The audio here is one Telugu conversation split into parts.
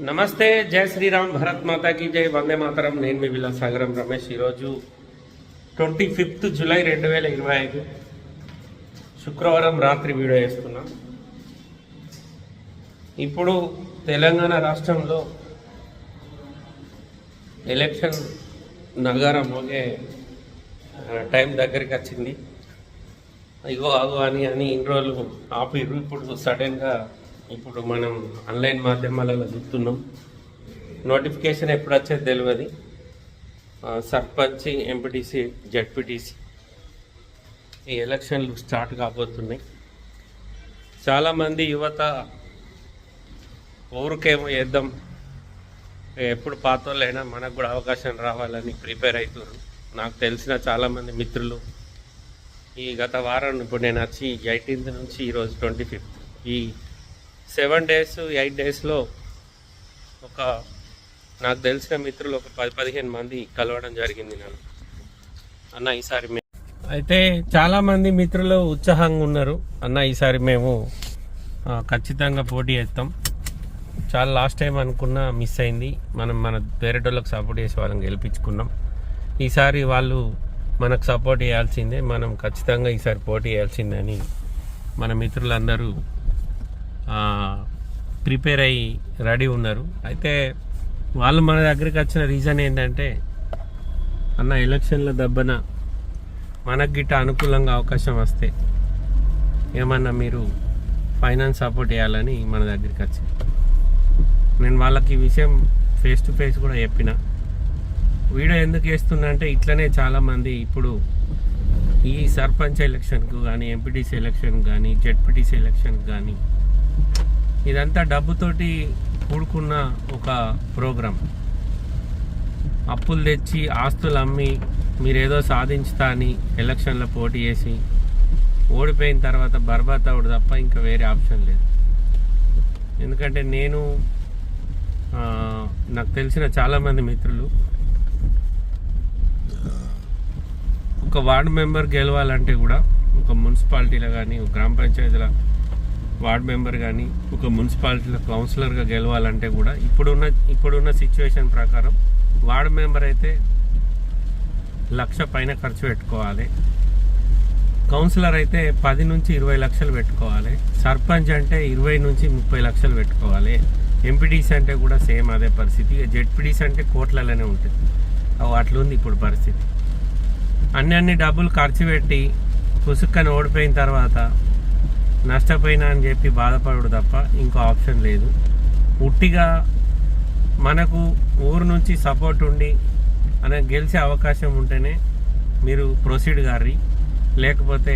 నమస్తే జై శ్రీరామ్ భరత్ మాతాకి జై వందే మాతరం. నేను మీ విలాసాగరం రమేష్. ఈరోజు ట్వంటీ ఫిఫ్త్ జూలై రెండు వేల ఇరవై ఐదు. శుక్రవారం రాత్రి వీడియో వేస్తున్నాం ఇప్పుడు తెలంగాణ రాష్ట్రంలో ఎలక్షన్ నగారం మోగే టైం దగ్గరికి వచ్చింది. ఇగో ఆగో అని అని ఇన్ని రోజులు ఆపిర్రు. ఇప్పుడు సడన్గా ఇప్పుడు మనం ఆన్లైన్ మాధ్యమాలలో చూస్తున్నాం. నోటిఫికేషన్ ఎప్పుడు వచ్చేది తెలియదు. సర్పంచ్ ఎంపీటీసీ జడ్పీటీసీ ఈ ఎలక్షన్లు స్టార్ట్ కాబోతున్నాయి. చాలామంది యువత ఊరికేమో వేద్దాం ఎప్పుడు పాత వాళ్ళైనా మనకు కూడా అవకాశం రావాలని ప్రిపేర్ అవుతున్నారు. నాకు తెలిసిన చాలామంది మిత్రులు ఈ గత వారం ఇప్పుడు నేను వచ్చి ఎయిటీన్త్ నుంచి ఈరోజు ట్వంటీ ఫిఫ్త్ ఈ సెవెన్ డేస్ ఎయిట్ డేస్లో ఒక నాకు తెలిసిన మిత్రులు ఒక పది పదిహేను మంది కలవడం జరిగింది నన్ను. అన్న ఈసారి మేము అయితే చాలామంది మిత్రులు ఉత్సాహంగా ఉన్నారు. అన్న ఈసారి మేము ఖచ్చితంగా పోటీ చేస్తాం. చాలా లాస్ట్ టైం అనుకున్నా మిస్ అయింది. మనం మన పేరెటోళ్ళకి సపోర్ట్ చేసి వాళ్ళని గెలిపించుకున్నాం. ఈసారి వాళ్ళు మనకు సపోర్ట్ చేయాల్సిందే. మనం ఖచ్చితంగా ఈసారి పోటీ చేయాల్సిందే అని మన మిత్రులందరూ ప్రిపేర్ అయ్యి రెడీ ఉన్నారు. అయితే వాళ్ళు మన దగ్గరికి వచ్చిన రీజన్ ఏంటంటే అన్న ఎలక్షన్ల దెబ్బన మనకు గిట్ట అనుకూలంగా అవకాశం వస్తే ఏమన్నా మీరు ఫైనాన్స్ సపోర్ట్ చేయాలని మన దగ్గరికి వచ్చింది నేను వాళ్ళకి ఈ విషయం ఫేస్ టు ఫేస్ కూడా చెప్పిన. వీడియో ఎందుకు వేస్తున్నా అంటే ఇట్లనే చాలామంది ఇప్పుడు ఈ సర్పంచ్ ఎలక్షన్కు కానీ ఎంపీటీసీ ఎలక్షన్ కానీ జెడ్పీటీసీ ఎలక్షన్ కానీ ఇదంతా డబ్బుతోటి కూడుకున్న ఒక ప్రోగ్రాం. అప్పులు తెచ్చి ఆస్తులు అమ్మి మీరేదో సాధించుతా అని ఎలక్షన్లో పోటీ చేసి ఓడిపోయిన తర్వాత బర్బాత్ అవుడు తప్ప ఇంకా వేరే ఆప్షన్ లేదు. ఎందుకంటే నేను నాకు తెలిసిన చాలామంది మిత్రులు ఒక వార్డు మెంబర్ గెలవాలంటే కూడా ఒక మున్సిపాలిటీలో కానీ ఒక గ్రామ పంచాయతీలో వార్డ్ మెంబర్ కానీ ఒక మున్సిపాలిటీలో కౌన్సిలర్గా గెలవాలంటే కూడా ఇప్పుడున్న ఇప్పుడున్న సిచ్యువేషన్ ప్రకారం వార్డ్ మెంబర్ అయితే లక్ష పైన ఖర్చు పెట్టుకోవాలి. కౌన్సిలర్ అయితే పది నుంచి ఇరవై లక్షలు పెట్టుకోవాలి. సర్పంచ్ అంటే ఇరవై నుంచి ముప్పై లక్షలు పెట్టుకోవాలి. ఎంపీడీసీ అంటే కూడా సేమ్ అదే పరిస్థితి. జెడ్పీడీసీ అంటే కోట్లలోనే ఉంటుంది. అవి అట్లుంది ఇప్పుడు పరిస్థితి. అన్ని అన్ని డబ్బులు ఖర్చు పెట్టి పుసుక్కని ఓడిపోయిన తర్వాత నష్టపోయినా అని చెప్పి బాధపడు తప్ప ఇంకో ఆప్షన్ లేదు. ఉట్టిగా మనకు ఊరు నుంచి సపోర్ట్ ఉండి అనే గెలిచే అవకాశం ఉంటేనే మీరు ప్రొసీడ్ గారి లేకపోతే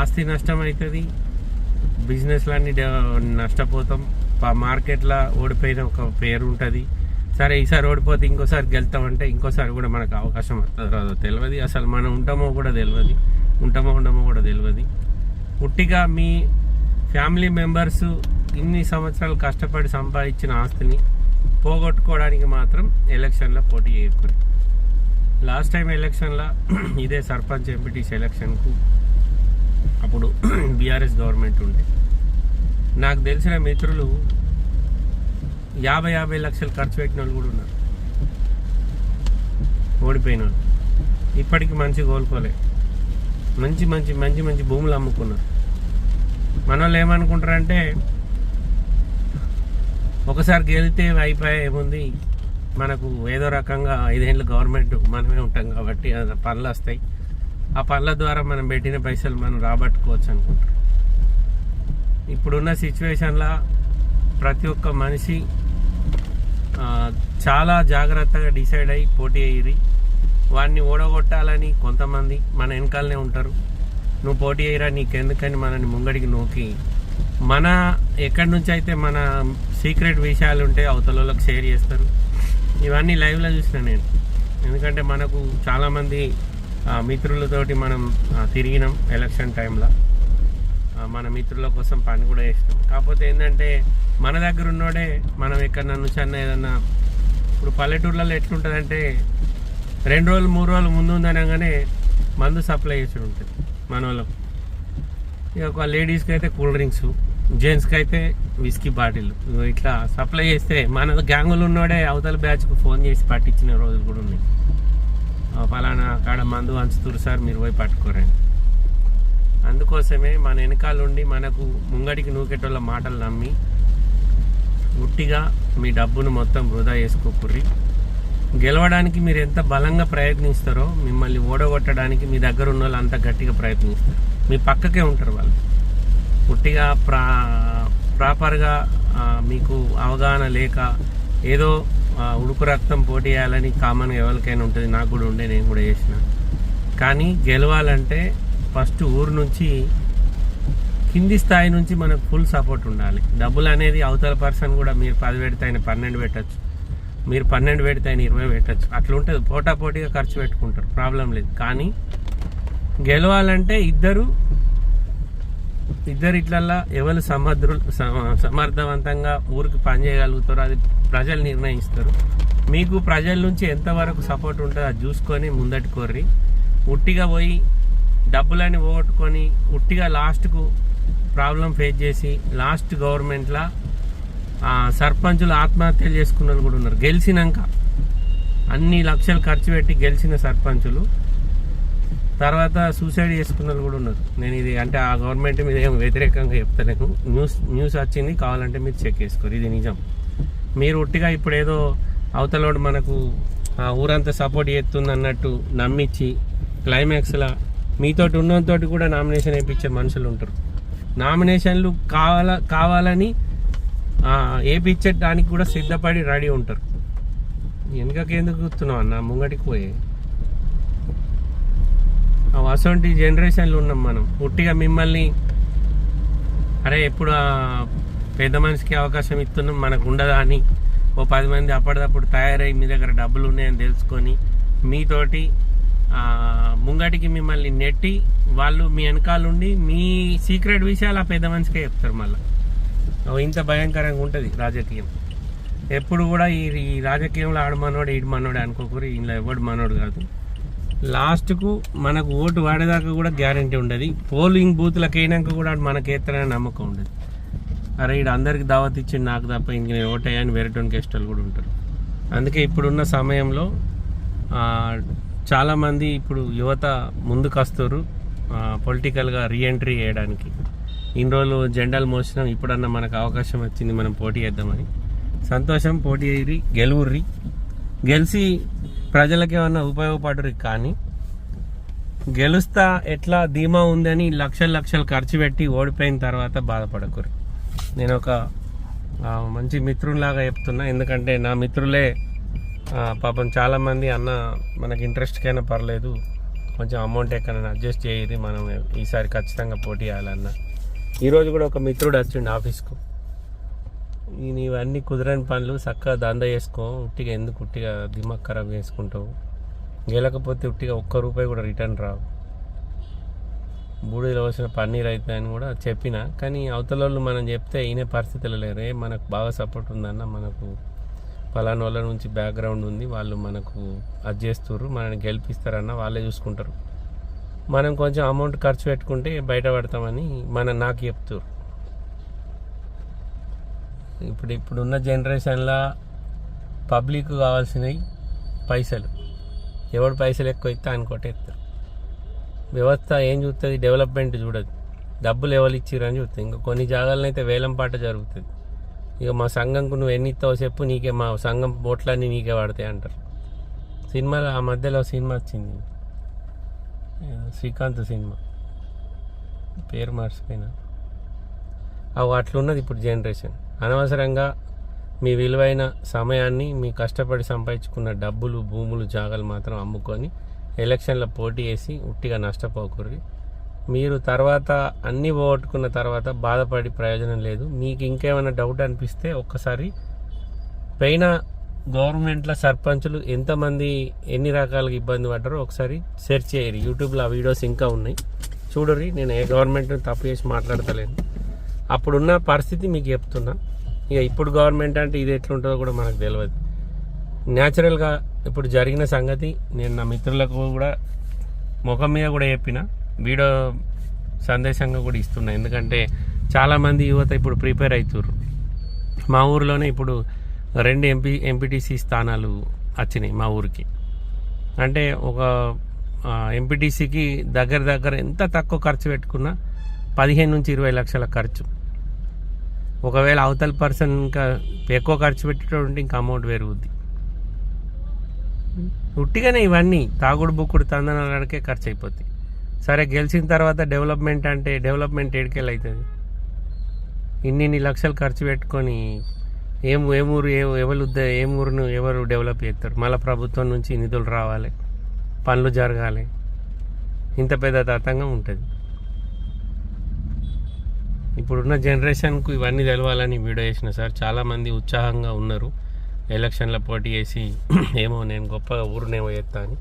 ఆస్తి నష్టం అవుతుంది బిజినెస్లన్నీ నష్టపోతాం మార్కెట్లో ఓడిపోయిన ఒక పేరు ఉంటుంది సరే ఈసారి ఓడిపోతే ఇంకోసారి గెలుతామంటే ఇంకోసారి కూడా మనకు అవకాశం వస్తుంది రాదో తెలియదు అసలు మనం ఉంటామో కూడా తెలియదు ఉంటామో ఉండమో కూడా తెలియదు ఉట్టిగా మీ ఫ్యామిలీ మెంబర్స్ ఇన్ని సంవత్సరాలు కష్టపడి సంపాదించిన ఆస్తిని పోగొట్టుకోవడానికి మాత్రం ఎలక్షన్లో పోటీ చేయకూడదు లాస్ట్ టైం ఎలక్షన్లో ఇదే సర్పంచ్ ఎంపీటీసీ ఎలక్షన్కు అప్పుడు బీఆర్ఎస్ గవర్నమెంట్ ఉండే. నాకు తెలిసిన మిత్రులు యాభై యాభై లక్షలు ఖర్చు పెట్టిన వాళ్ళు కూడా ఉన్నారు. ఓడిపోయిన వాళ్ళు. ఇప్పటికీ మంచి కోలుకోలే. మంచి మంచి మంచి మంచి భూములు అమ్ముకున్నారు. మన వాళ్ళు ఏమనుకుంటారంటే ఒకసారి గెలితే అయిపోయా ఏముంది? మనకు ఏదో రకంగా ఐదేళ్ళు గవర్నమెంట్ మనమే ఉంటాం కాబట్టి పనులు వస్తాయి. ఆ పనుల ద్వారా మనం పెట్టిన పైసలు మనం రాబట్టుకోవచ్చు అనుకుంటారు. ఇప్పుడున్న సిచ్యువేషన్లో ప్రతి ఒక్క మనిషి చాలా జాగ్రత్తగా డిసైడ్ అయ్యి పోటీ అయ్యి వాడిని ఓడగొట్టాలని కొంతమంది మన వెనకాలనే ఉంటారు. నువ్వు పోటీ అయ్యరా నీకెందుకని మనని ముంగడికి నోకి. మన ఎక్కడి నుంచి అయితే మన సీక్రెట్ విషయాలు ఉంటే అవతల వాళ్ళకి షేర్ చేస్తారు. ఇవన్నీ లైవ్లో చూసిన నేను. ఎందుకంటే మనకు చాలామంది మిత్రులతోటి మనం తిరిగినాం ఎలక్షన్ టైంలో మన మిత్రుల కోసం పని కూడా చేసినాం. కాకపోతే ఏంటంటే మన దగ్గర ఉన్నోడే మనం ఎక్కడ నన్ను ఏదన్నా ఇప్పుడు పల్లెటూర్లలో ఎట్లుంటుందంటే రెండు రోజులు మూడు రోజులు ముందు ఉందనగానే మందు సప్లై చేసి ఉంటుంది. మన ఇక ఒక లేడీస్కి అయితే కూల్ డ్రింక్స్ జెంట్స్కి అయితే విస్కీ బాటిల్. ఇట్లా సప్లై చేస్తే మన గ్యాంగులు ఉన్నోడే అవతల బ్యాచ్కు ఫోన్ చేసి పట్టించిన రోజులు కూడా ఉన్నాయి. ఫలానా కాడ మందు అంచుతురు సార్ మీరు పోయి పట్టుకోరండి. అందుకోసమే మన వెనకాల ఉండి మనకు ముంగడికి నూకేటోళ్ళ మాటలు నమ్మి గుట్టిగా మీ డబ్బును మొత్తం వృధా చేసుకోకుర్రి. గెలవడానికి మీరు ఎంత బలంగా ప్రయత్నిస్తారో మిమ్మల్ని ఓడగొట్టడానికి మీ దగ్గర ఉన్న వాళ్ళు అంత గట్టిగా ప్రయత్నిస్తారు. మీ పక్కకే ఉంటారు వాళ్ళు. పుట్టిగా ప్రా ప్రాపర్గా మీకు అవగాహన లేక ఏదో ఉడుకు రక్తం పోటీ చేయాలని కామన్ ఎవరికైనా ఉంటుంది. నాకు కూడా ఉండే నేను కూడా చేసిన. కానీ గెలవాలంటే ఫస్ట్ ఊరు నుంచి కింది స్థాయి నుంచి మనకు ఫుల్ సపోర్ట్ ఉండాలి. డబ్బులు అనేది అవతల పర్సన్ కూడా మీరు పది పెడితే ఆయన పన్నెండు పెట్టచ్చు. మీరు పన్నెండు పెడితే ఆయన ఇరవై పెట్టచ్చు. అట్లా ఉంటుంది పోటా పోటీగా ఖర్చు పెట్టుకుంటారు. ప్రాబ్లం లేదు. కానీ గెలవాలంటే ఇద్దరు ఇద్దరు ఇట్లల్లా ఎవరు సమర్థులు సమ- సమర్థవంతంగా ఊరికి పనిచేయగలుగుతారో అది ప్రజలు నిర్ణయిస్తారు. మీకు ప్రజల నుంచి ఎంతవరకు సపోర్ట్ ఉంటుందో అది చూసుకొని ముందటి కోర్రి. ఉట్టిగా పోయి డబ్బులని పోగొట్టుకొని ఉట్టిగా లాస్ట్కు ప్రాబ్లం ఫేస్ చేసి లాస్ట్ గవర్నమెంట్లో సర్పంచులు ఆత్మహత్యలు చేసుకున్న వాళ్ళు కూడా ఉన్నారు. గెలిచినాక అన్ని లక్షలు ఖర్చు పెట్టి గెలిచిన సర్పంచులు తర్వాత సూసైడ్ చేసుకున్న వాళ్ళు కూడా ఉన్నారు. నేను ఇది అంటే ఆ గవర్నమెంట్ మీద ఏం వ్యతిరేకంగా చెప్తలేను. న్యూస్ న్యూస్ వచ్చింది కావాలంటే మీరు చెక్ చేసుకోరు. ఇది నిజం. మీరు ఒట్టిగా ఇప్పుడు ఏదో అవతలోడు మనకు ఆ ఊరంతా సపోర్ట్ చేస్తుంది అన్నట్టు నమ్మించి క్లైమాక్స్లా మీతోటి ఉన్నతోటి కూడా నామినేషన్ వేయించే మనుషులు ఉంటారు. నామినేషన్లు కావాల కావాలని ఆ, దానికి కూడా సిద్ధపడి రెడీ ఉంటారు. వెనుకకి ఎందుకు కూర్చున్నావు అన్న? ముంగటికి పోయే. అసొంటి జనరేషన్లు ఉన్నాం మనం. పుట్టిగా మిమ్మల్ని అరే ఎప్పుడు పెద్ద మనిషికి అవకాశం ఇస్తున్నాం మనకు ఉండదా అని. ఓ పది మంది అప్పటిదప్పుడు తయారై మీ దగ్గర డబ్బులు ఉన్నాయని తెలుసుకొని మీతోటి ముంగటికి మిమ్మల్ని నెట్టి వాళ్ళు మీ వెనకాలండి మీ సీక్రెట్ విషయాలు ఆ పెద్ద మనిషికే చెప్తారు మళ్ళీ. ఇంత భయంకరంగా ఉంటుంది రాజకీయం. ఎప్పుడు కూడా ఈ ఈ రాజకీయంలో ఆడు మనోడు ఈడు మనోడు అనుకోకూరి ఇంట్లో ఎవడు మనోడు కాదు. లాస్ట్కు మనకు ఓటు వాడేదాకా కూడా గ్యారంటీ ఉండదు. పోలింగ్ బూత్లకు అయినాక కూడా మనకేతనే మనకి నమ్మకం ఉండదు. అరే ఈడు అందరికి దావత్ ఇచ్చిండు నాకు తప్ప ఇంక నేను ఓటేయని వేరేటోనికి ఇష్టాలు కూడా ఉంటారు. అందుకే ఇప్పుడున్న సమయంలో చాలామంది ఇప్పుడు యువత ముందుకు వస్తారు పొలిటికల్గా రీఎంట్రీ చేయడానికి. ఇన్ని రోజులు జెండాలు మోసినాం ఇప్పుడన్నా మనకు అవకాశం వచ్చింది మనం పోటీ చేద్దామని. సంతోషం పోటీ అయ్యి గెలువుర్రి. గెలిచి ప్రజలకేమన్నా ఉపయోగపడరు కానీ గెలుస్తా ఎట్లా ధీమా ఉందని లక్షలు లక్షలు ఖర్చు పెట్టి ఓడిపోయిన తర్వాత బాధపడకూరు నేను ఒక మంచి మిత్రులాగా చెప్తున్నా. ఎందుకంటే నా మిత్రులే పాపం చాలామంది అన్న మనకి ఇంట్రెస్ట్కైనా పర్లేదు. కొంచెం అమౌంట్ ఎక్కడైనా అడ్జస్ట్ చేయరి మనం ఈసారి ఖచ్చితంగా పోటీ చేయాలన్న. ఈరోజు కూడా ఒక మిత్రుడు వచ్చిండు ఆఫీస్కు. ఇవన్నీ నీవన్నీ కుదరని పనులు చక్కగా దంద చేసుకో ఉట్టిగా ఎందుకు ఉట్టిగా దిమాగ్ ఖరాబ్ చేసుకుంటావు? గెలకపోతే ఉట్టిగా ఒక్క రూపాయి కూడా రిటర్న్ రావు. బూడిదలో వచ్చిన పన్నీర్ అవుతుందని కూడా చెప్పిన. కానీ అవతల వాళ్ళు మనం చెప్తే ఈయన పరిస్థితులు లేరే. మనకు బాగా సపోర్ట్ ఉందన్న మనకు పలానా వాళ్ళ నుంచి బ్యాక్గ్రౌండ్ ఉంది. వాళ్ళు మనకు అది చేస్తుర్రు. మనల్ని గెలిపిస్తారన్న వాళ్ళే చూసుకుంటారు. మనం కొంచెం అమౌంట్ ఖర్చు పెట్టుకుంటే బయటపడతామని మన నాకు చెప్తారు ఇప్పుడు ఇప్పుడున్న జనరేషన్లో పబ్లిక్ కావాల్సినవి పైసలు. ఎవడు పైసలు ఎక్కువ ఇస్తే అనుకోటేస్తారు కొట్టేస్తారు. వ్యవస్థ ఏం చూస్తుంది డెవలప్మెంట్ చూడదు. డబ్బులు ఎవరు ఇచ్చిరని చూస్తుంది ఇంకా కొన్ని జాగాలను అయితే వేలం పాట జరుగుతుంది. ఇక మా సంఘంకు నువ్వు ఎన్ని ఇస్తావు చెప్పు నీకే మా సంఘం ఓట్లన్నీ నీకే పడతాయి అంటారు. సినిమాలో ఆ మధ్యలో సినిమా వచ్చింది. శ్రీకాంత్ సినిమా. పేరు మర్చిపోయినా. అవి అట్లున్నది ఇప్పుడు జనరేషన్. అనవసరంగా మీ విలువైన సమయాన్ని మీ కష్టపడి సంపాదించుకున్న డబ్బులు భూములు జాగాలు మాత్రం అమ్ముకొని ఎలక్షన్లో పోటీ వేసి ఉట్టిగా నష్టపోకూరి మీరు తర్వాత అన్నీ పోగొట్టుకున్న తర్వాత బాధపడి ప్రయోజనం లేదు. మీకు ఇంకేమైనా డౌట్ అనిపిస్తే ఒక్కసారి పైన గవర్నమెంట్లో సర్పంచులు ఎంతమంది ఎన్ని రకాలుగా ఇబ్బంది పడ్డారో ఒకసారి సెర్చ్ చేయరు యూట్యూబ్లో ఆ వీడియోస్ ఇంకా ఉన్నాయి. చూడరి నేను ఏ గవర్నమెంట్ని తప్పు చేసి మాట్లాడతలేను. అప్పుడున్న పరిస్థితి మీకు చెప్తున్నా. ఇక ఇప్పుడు గవర్నమెంట్ అంటే ఇది ఎట్లుంటుందో కూడా మనకు తెలియదు న్యాచురల్గా ఇప్పుడు జరిగిన సంగతి నేను నా మిత్రులకు కూడా ముఖం మీద కూడా చెప్పిన వీడియో సందేశంగా కూడా ఇస్తున్నా. ఎందుకంటే చాలామంది యువత ఇప్పుడు ప్రిపేర్ అవుతుర్రు. మా ఊరిలోనే ఇప్పుడు రెండు ఎంపీ ఎంపీటీసీ స్థానాలు వచ్చినాయి మా ఊరికి. అంటే ఒక ఎంపీటీసీకి దగ్గర దగ్గర ఎంత తక్కువ ఖర్చు పెట్టుకున్నా పదిహేను నుంచి ఇరవై లక్షల ఖర్చు. ఒకవేళ అవతల పర్సన్ ఇంకా ఎక్కువ ఖర్చు పెట్టేటటువంటి ఇంకా అమౌంట్ పెరుగుద్ది. ఉట్టిగానే ఇవన్నీ తాగుడు బుక్కుడు తందనడానికే ఖర్చు అయిపోతాయి సరే గెలిచిన తర్వాత డెవలప్మెంట్ అంటే డెవలప్మెంట్ ఏడికెళ్ళి అవుతుంది ఇన్ని ఇన్ని లక్షలు ఖర్చు పెట్టుకొని ఏం ఏ ఊరు ఏ ఎవరు ఏ ఊరును ఎవరు డెవలప్ చేస్తారు? మళ్ళీ ప్రభుత్వం నుంచి నిధులు రావాలి. పనులు జరగాలి. ఇంత పెద్ద తతంగం ఉంటుంది. ఇప్పుడున్న జనరేషన్కు ఇవన్నీ తెలవాలని వీడియో చేసిన సార్. చాలామంది ఉత్సాహంగా ఉన్నారు. ఎలక్షన్ల పోటీ చేసి ఏమో నేను గొప్పగా ఊరునేమో చేస్తా అని.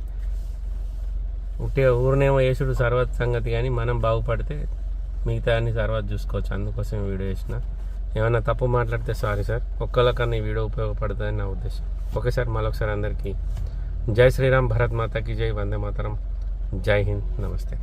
ఉట్టిగా ఊరునేమో చేసుడు సర్వత్ సంగతి కానీ మనం బాగుపడితే మిగతా అన్ని తర్వాత చూసుకోవచ్చు. అందుకోసం వీడియో చేసిన. ఏమైనా తప్పు మాట్లాడితే సారీ సార్. ఒక్కళ్ళకన్నా ఈ వీడియో ఉపయోగపడుతుందని నా ఉద్దేశం. ఓకే సార్ మరొకసారి అందరికీ జై శ్రీరామ్ భరత్ మాతాకి జై వందే మాతరం. జై హింద్ నమస్తే.